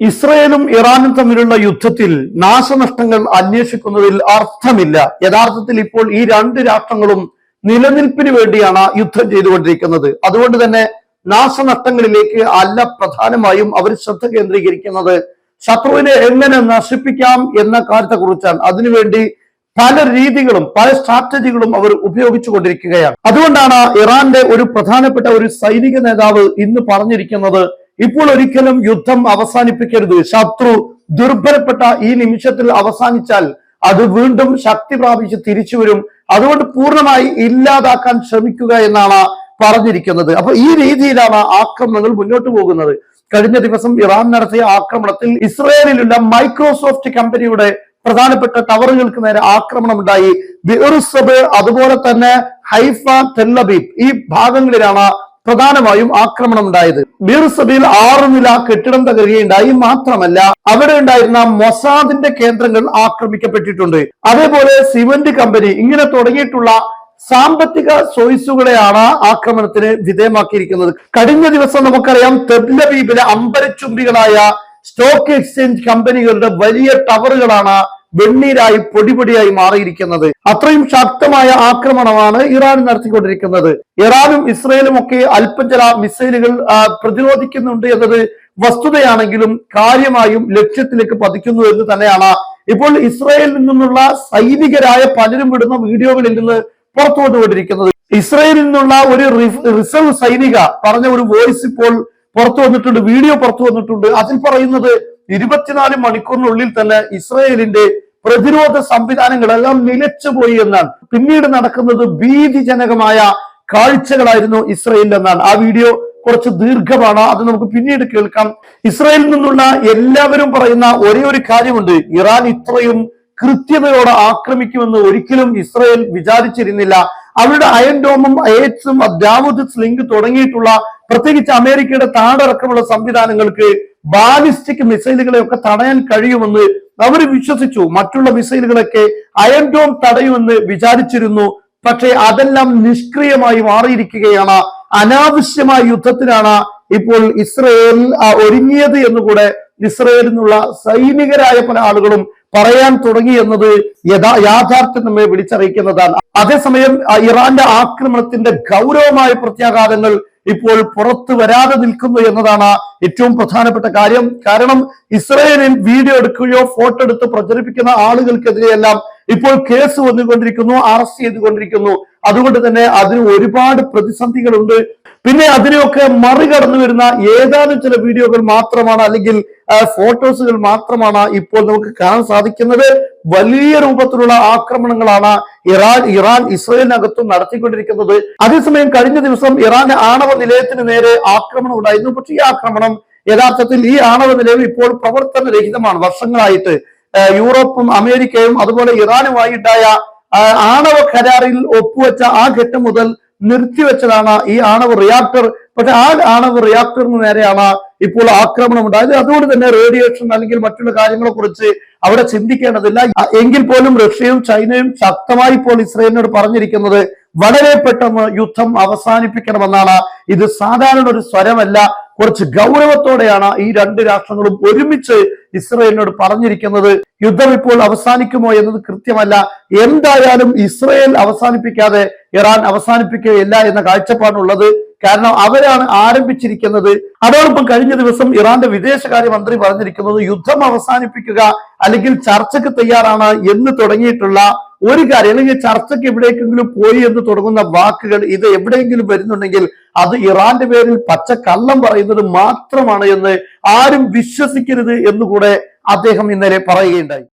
ഇസ്രയേലും ഇറാനും തമ്മിലുള്ള യുദ്ധത്തിൽ നാശനഷ്ടങ്ങൾ അന്വേഷിക്കുന്നതിൽ അർത്ഥമില്ല. യഥാർത്ഥത്തിൽ ഇപ്പോൾ ഈ രണ്ട് രാഷ്ട്രങ്ങളും നിലനിൽപ്പിന് വേണ്ടിയാണ് യുദ്ധം ചെയ്തുകൊണ്ടിരിക്കുന്നത്. അതുകൊണ്ട് തന്നെ നാശനഷ്ടങ്ങളിലേക്ക് അല്ല പ്രധാനമായും അവർ ശ്രദ്ധ കേന്ദ്രീകരിക്കുന്നത്. ശത്രുവിനെ എങ്ങനെ നശിപ്പിക്കാം എന്ന കാര്യത്തെ കുറിച്ചാണ് അതിനുവേണ്ടി പല രീതികളും പല സ്ട്രാറ്റജികളും അവർ ഉപയോഗിച്ചു കൊണ്ടിരിക്കുകയാണ് അതുകൊണ്ടാണ് ഇറാന്റെ ഒരു പ്രധാനപ്പെട്ട ഒരു സൈനിക നേതാവ് ഇന്ന് പറഞ്ഞിരിക്കുന്നത് ഇപ്പോൾ ഒരിക്കലും യുദ്ധം അവസാനിപ്പിക്കരുത്. ശത്രു ദുർബലപ്പെട്ട ഈ നിമിഷത്തിൽ അവസാനിച്ചാൽ അത് വീണ്ടും ശക്തി പ്രാപിച്ച് തിരിച്ചു വരും. അതുകൊണ്ട് പൂർണമായി ഇല്ലാതാക്കാൻ ശ്രമിക്കുക എന്നാണ് പറഞ്ഞിരിക്കുന്നത്. അപ്പൊ ഈ രീതിയിലാണ് ആക്രമണങ്ങൾ മുന്നോട്ട് പോകുന്നത്. കഴിഞ്ഞ ദിവസം ഇറാൻ നടത്തിയ ആക്രമണത്തിൽ ഇസ്രയേലിലുള്ള മൈക്രോസോഫ്റ്റ് കമ്പനിയുടെ പ്രധാനപ്പെട്ട ടവറുകൾക്ക് നേരെ ആക്രമണം ഉണ്ടായി ബിറുസബ് അതുപോലെ തന്നെ ഹൈഫ തെല്ലബീബ് ഈ ഭാഗങ്ങളിലാണ് പ്രധാനമായും ആക്രമണം ഉണ്ടായത്. ബിറുസബിൽ ആറു നില കെട്ടിടം തകരുകയുണ്ടായി മാത്രമല്ല അവിടെ ഉണ്ടായിരുന്ന മൊസാദിന്റെ കേന്ദ്രങ്ങൾ ആക്രമിക്കപ്പെട്ടിട്ടുണ്ട്. അതേപോലെ സിമന്റ് കമ്പനി ഇങ്ങനെ തുടങ്ങിയിട്ടുള്ള സാമ്പത്തിക സോയിസുകളെയാണ് ആക്രമണത്തിന് വിധേയമാക്കിയിരിക്കുന്നത്. കഴിഞ്ഞ ദിവസം നമുക്കറിയാം തെബ്ലബീബിലെ അമ്പരച്ചുംബികളായ സ്റ്റോക്ക് എക്സ്ചേഞ്ച് കമ്പനികളുടെ വലിയ ടവറുകളാണ് വെണ്ണീരായി പൊടിപൊടിയായി മാറിയിരിക്കുന്നത്. അത്രയും ശക്തമായ ആക്രമണമാണ് ഇറാൻ നടത്തിക്കൊണ്ടിരിക്കുന്നത്. ഇറാനും ഇസ്രയേലും ഒക്കെ അല്പം ചില മിസൈലുകൾ പ്രതിരോധിക്കുന്നുണ്ട് എന്നത് വസ്തുതയാണെങ്കിലും കാര്യമായും ലക്ഷ്യത്തിലേക്ക് പതിക്കുന്നു എന്ന് തന്നെയാണ്. ഇപ്പോൾ ഇസ്രയേലിൽ നിന്നുള്ള സൈനികരായ പലരും വിടുന്ന വീഡിയോകളിൽ നിന്ന് പുറത്തു വന്നുകൊണ്ടിരിക്കുന്നത്. ഇസ്രയേലിൽ നിന്നുള്ള ഒരു റിസർവ് സൈനിക പറഞ്ഞ ഒരു വോയിസ് ഇപ്പോൾ പുറത്തു വന്നിട്ടുണ്ട് വീഡിയോ പുറത്തു വന്നിട്ടുണ്ട്. അതിൽ പറയുന്നത് ഇരുപത്തിനാല് മണിക്കൂറിനുള്ളിൽ തന്നെ ഇസ്രയേലിന്റെ പ്രതിരോധ സംവിധാനങ്ങളെല്ലാം നിലച്ചുപോയി എന്നാണ്. പിന്നീട് നടക്കുന്നത് ഭീതിജനകമായ കാഴ്ചകളായിരുന്നു ഇസ്രയേലിൽ എന്നാണ്. ആ വീഡിയോ കുറച്ച് ദീർഘമാണ്. അത് നമുക്ക് പിന്നീട് കേൾക്കാം. ഇസ്രയേലിൽ നിന്നുള്ള എല്ലാവരും പറയുന്ന ഒരേ ഒരു കാര്യമുണ്ട്. ഇറാൻ ഇത്രയും കൃത്യതയോടെ ആക്രമിക്കുമെന്ന് ഒരിക്കലും ഇസ്രയേൽ വിചാരിച്ചിരുന്നില്ല. അവരുടെ അയൺ ഡോമും എയ്റ്റ്സും ദാവൂദ് സ്ലിംഗ് തുടങ്ങിയിട്ടുള്ള പ്രത്യേകിച്ച് അമേരിക്കയുടെ താടടക്കമുള്ള സംവിധാനങ്ങൾക്ക് ബാലിസ്റ്റിക് മിസൈലുകളെ ഒക്കെ തടയാൻ കഴിയുമെന്ന് അവർ വിശ്വസിച്ചു. മറ്റുള്ള മിസൈലുകളൊക്കെ അയൺ ഡോം തടയുമെന്ന് വിചാരിച്ചിരുന്നു. പക്ഷേ അതെല്ലാം നിഷ്ക്രിയമായി മാറിയിരിക്കുകയാണ്. അനാവശ്യമായ യുദ്ധത്തിനാണ് ഇപ്പോൾ ഇസ്രയേൽ ഒരുങ്ങിയത് എന്നുകൂടെ ഇസ്രയേലിൽ നിന്നുള്ള സൈനികരായ പല ആളുകളും പറയാൻ തുടങ്ങി എന്നത് യഥാ യാഥാർത്ഥ്യം നമ്മെ വിളിച്ചറിയിക്കുന്നതാണ്. അതേസമയം ഇറാന്റെ ആക്രമണത്തിന്റെ ഗൗരവമായ പ്രത്യാഘാതങ്ങൾ ഇപ്പോൾ പുറത്തു വരാതെ നിൽക്കുന്നു എന്നതാണ് ഏറ്റവും പ്രധാനപ്പെട്ട കാര്യം. കാരണം ഇസ്രയേലിൽ വീഡിയോ എടുക്കുകയോ ഫോട്ടോ എടുത്ത് പ്രചരിപ്പിക്കുന്ന ആളുകൾക്കെതിരെയെല്ലാം ഇപ്പോൾ കേസ് വന്നുകൊണ്ടിരിക്കുന്നു അറസ്റ്റ് ചെയ്തുകൊണ്ടിരിക്കുന്നു. അതുകൊണ്ട് തന്നെ അതിന് ഒരുപാട് പ്രതിസന്ധികളുണ്ട്. പിന്നെ അതിനെയൊക്കെ മറികടന്നു വരുന്ന ഏതാനും ചില വീഡിയോകൾ മാത്രമാണ് അല്ലെങ്കിൽ ഫോട്ടോസുകൾ മാത്രമാണ് ഇപ്പോൾ നമുക്ക് കാണാൻ സാധിക്കുന്നത്. വലിയ രൂപത്തിലുള്ള ആക്രമണങ്ങളാണ് ഇറാൻ ഇറാൻ ഇസ്രയേലിനകത്തും നടത്തിക്കൊണ്ടിരിക്കുന്നത്. അതേസമയം കഴിഞ്ഞ ദിവസം ഇറാന്റെ ആണവ നിലയത്തിന് നേരെ ആക്രമണം ഉണ്ടായിരുന്നു. പക്ഷേ ഈ ആക്രമണം യഥാർത്ഥത്തിൽ ഈ ആണവ നിലയം ഇപ്പോൾ പ്രവർത്തനരഹിതമാണ്. വർഷങ്ങളായിട്ട് യൂറോപ്പും അമേരിക്കയും അതുപോലെ ഇറാനുമായി ഉണ്ടായ ആണവ കരാറിൽ ഒപ്പുവെച്ച ആ ഘട്ടം മുതൽ നിർത്തിവെച്ചതാണ് ഈ ആണവ റിയാക്ടർ പക്ഷെ ആ ആണവ റിയാക്ടറിന് നേരെയാണ് ഇപ്പോൾ ആക്രമണം ഉണ്ടായത്. അതുകൊണ്ട് തന്നെ റേഡിയേഷൻ അല്ലെങ്കിൽ മറ്റുള്ള കാര്യങ്ങളെ കുറിച്ച് അവിടെ ചിന്തിക്കേണ്ടതില്ല. എങ്കിൽ പോലും റഷ്യയും ചൈനയും ശക്തമായി ഇപ്പോൾ ഇസ്രയേലിനോട് പറഞ്ഞിരിക്കുന്നത് വളരെ പെട്ടെന്ന് യുദ്ധം അവസാനിപ്പിക്കണമെന്നാണ്. ഇത് സാധാരണ ഒരു സ്വരമല്ല. കുറച്ച് ഗൗരവത്തോടെയാണ് ഈ രണ്ട് രാഷ്ട്രങ്ങളും ഒരുമിച്ച് ഇസ്രയേലിനോട് പറഞ്ഞിരിക്കുന്നത്. യുദ്ധം ഇപ്പോൾ അവസാനിക്കുമോ എന്നത് കൃത്യമല്ല. എന്തായാലും ഇസ്രയേൽ അവസാനിപ്പിക്കാതെ ഇറാൻ അവസാനിപ്പിക്കുകയില്ല എന്ന കാഴ്ചപ്പാടുള്ളത് കാരണം അവരാണ് ആരംഭിച്ചിരിക്കുന്നത്. അതോടൊപ്പം കഴിഞ്ഞ ദിവസം ഇറാന്റെ വിദേശകാര്യമന്ത്രി പറഞ്ഞിരിക്കുന്നത് യുദ്ധം അവസാനിപ്പിക്കുക അല്ലെങ്കിൽ ചർച്ചയ്ക്ക് തയ്യാറാണ് എന്ന് തുടങ്ങിയിട്ടുള്ള ഒരു കാര്യം അല്ലെങ്കിൽ ചർച്ചയ്ക്ക് എവിടേക്കെങ്കിലും പോയി എന്ന് തുടങ്ങുന്ന വാക്കുകൾ ഇത് എവിടെയെങ്കിലും വരുന്നുണ്ടെങ്കിൽ അത് ഇറാന്റെ പേരിൽ പച്ച കള്ളം പറയുന്നത് മാത്രമാണ് എന്ന് ആരും വിശ്വസിക്കരുത് എന്നുകൂടെ അദ്ദേഹം ഇന്നലെ പറയുകയുണ്ടായി.